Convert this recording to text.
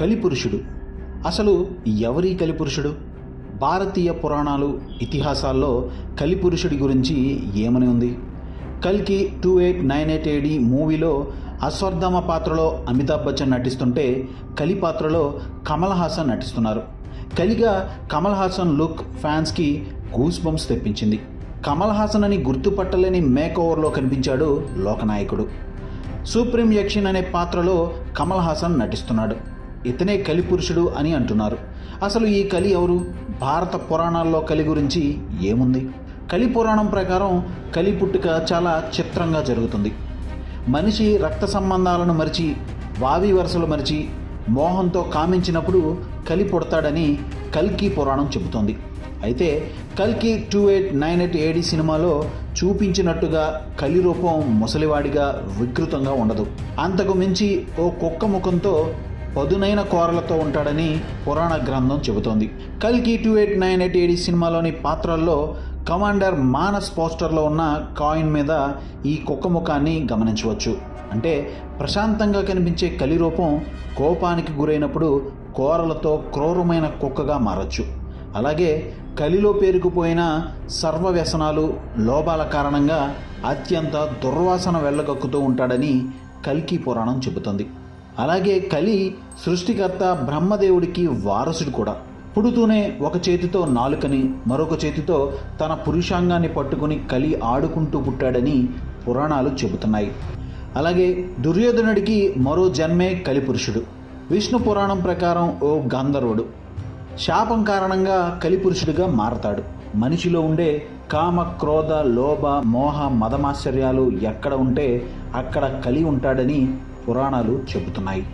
కలిపురుషుడు. అసలు ఎవరి కలిపురుషుడు? భారతీయ పురాణాలు ఇతిహాసాల్లో కలిపురుషుడి గురించి ఏమని ఉంది? కల్కి two eight nine eight AD మూవీలో అశ్వర్థమ పాత్రలో అమితాబ్ బచ్చన్ నటిస్తుంటే కలి పాత్రలో కమల్ హాసన్ నటిస్తున్నారు. కలిగా కమల్ హాసన్ లుక్ ఫ్యాన్స్కి గూస్ బంప్స్ తెప్పించింది. కమల్ హాసన్ అని గుర్తుపట్టలేని మేక్ ఓవర్లో కనిపించాడు లోకనాయకుడు. సుప్రీం యక్షిన్ అనే పాత్రలో కమల్ హాసన్ నటిస్తున్నాడు. ఇతనే కలి పురుషుడు అని అంటున్నారు. అసలు ఈ కలి ఎవరు? భారత పురాణాల్లో కలి గురించి ఏముంది? కలి పురాణం ప్రకారం కలి పుట్టుక చాలా చిత్రంగా జరుగుతుంది. మనిషి రక్త సంబంధాలను మరిచి వావి వరుసలు మరిచి మోహంతో కామించినప్పుడు కలి పుడతాడని కల్కి పురాణం చెబుతోంది. అయితే కల్కి two eight nine eight AD సినిమాలో చూపించినట్టుగా కలి రూపం ముసలివాడిగా వికృతంగా ఉండదు. అంతకు మించి ఓ కుక్క ముఖంతో పదునైన కోరలతో ఉంటాడని పురాణ గ్రంథం చెబుతోంది. కల్కి two eight nine eight eight సినిమాలోని పాత్రల్లో కమాండర్ మానస్ పోస్టర్లో ఉన్న కాయిన్ మీద ఈ కుక్క ముఖాన్ని గమనించవచ్చు. అంటే ప్రశాంతంగా కనిపించే కలి రూపం కోపానికి గురైనప్పుడు కోరలతో క్రూరమైన కుక్కగా మారచ్చు. అలాగే కలిలో పేరుకుపోయిన సర్వ వ్యసనాలు లోపాల కారణంగా అత్యంత దుర్వాసన వెళ్ళగక్కుతూ ఉంటాడని కల్కి పురాణం చెబుతుంది. అలాగే కలి సృష్టికర్త బ్రహ్మదేవుడికి వారసుడు కూడా. పుడుతూనే ఒక చేతితో నాలుకని మరొక చేతితో తన పురుషాంగాన్ని పట్టుకుని కలి ఆడుకుంటూ పుట్టాడని పురాణాలు చెబుతున్నాయి. అలాగే దుర్యోధనుడికి మరో జన్మే కలిపురుషుడు విష్ణు పురాణం ప్రకారం ఓ గంధర్వుడు. శాపం కారణంగా కలిపురుషుడిగా మారతాడు. మనిషిలో ఉండే కామ క్రోధ లోభ మోహ మదమాశ్చర్యాలు ఎక్కడ ఉంటే అక్కడ కలి ఉంటాడని పురాణాలు చెబుతున్నాయి.